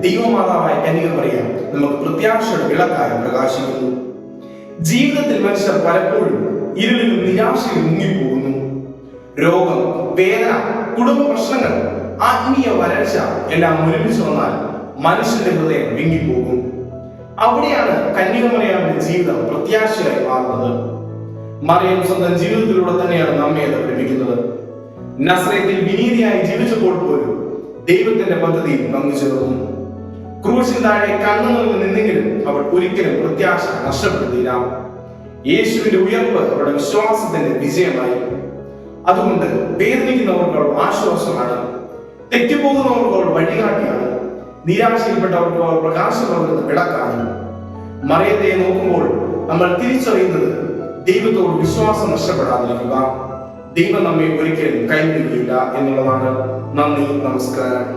ദൈവമാതാവായ കന്യക പറയാം നമുക്ക് പ്രത്യാശയുടെ വിളക്കായി പ്രകാശിക്കുന്നു. ജീവിതത്തിൽ മനുഷ്യർ പലപ്പോഴും ഇരുളിലും നിരാശയിൽ മുങ്ങിപ്പോകുന്നു. രോഗം വേദന കുടുംബ പ്രശ്നങ്ങൾ ആത്മീയ വരൾച്ച എല്ലാം ഒരുമിച്ച് വന്നാൽ മനുഷ്യന്റെ ഹൃദയം വിങ്ങിപ്പോകും. അവിടെയാണ് കന്യകമറിയാമിന്റെ ജീവിതം പ്രത്യാശയായി മാറുന്നത്. മറിയം സ്വന്തം ജീവിതത്തിലൂടെ തന്നെയാണ് നമ്മെ അത് പഠിപ്പിക്കുന്നത്. നസ്രത്തിൽ വിനീതിയായി ജീവിച്ചപ്പോൾ ദൈവത്തിന്റെ പദ്ധതിയിൽ പങ്കുചേർന്നു ക്രൂശിൻ താഴെ കണ്ണുനോക്കി നിന്നെങ്കിലും അവൾ ഒരിക്കലും പ്രത്യാശ നഷ്ടപ്പെടുത്തിയില്ല യേശുവിന്റെ ഉയർപ്പ് അവരുടെ വിശ്വാസത്തിന്റെ വിജയമായി. അതുകൊണ്ട് വേദനിക്കുന്നവർക്കോൾ ആശ്വാസമാണ്. തെറ്റുപോകുന്നവർക്ക് അവൾ വഴികാട്ടിയാണ്. നിരാശയിൽപ്പെട്ടവർക്ക് അവൾ പ്രകാശം പകരുന്ന വിളക്കാണ് മറിയത്തെ നോക്കുമ്പോൾ നമ്മൾ തിരിച്ചറിയുന്നത് ദൈവത്തോട് വിശ്വാസം നഷ്ടപ്പെടാതിരിക്കുക. ദൈവം നമ്മെ ഒരിക്കലും കൈവിടുകയില്ല എന്നുള്ളതാണ് നന്ദി നമസ്കാരം.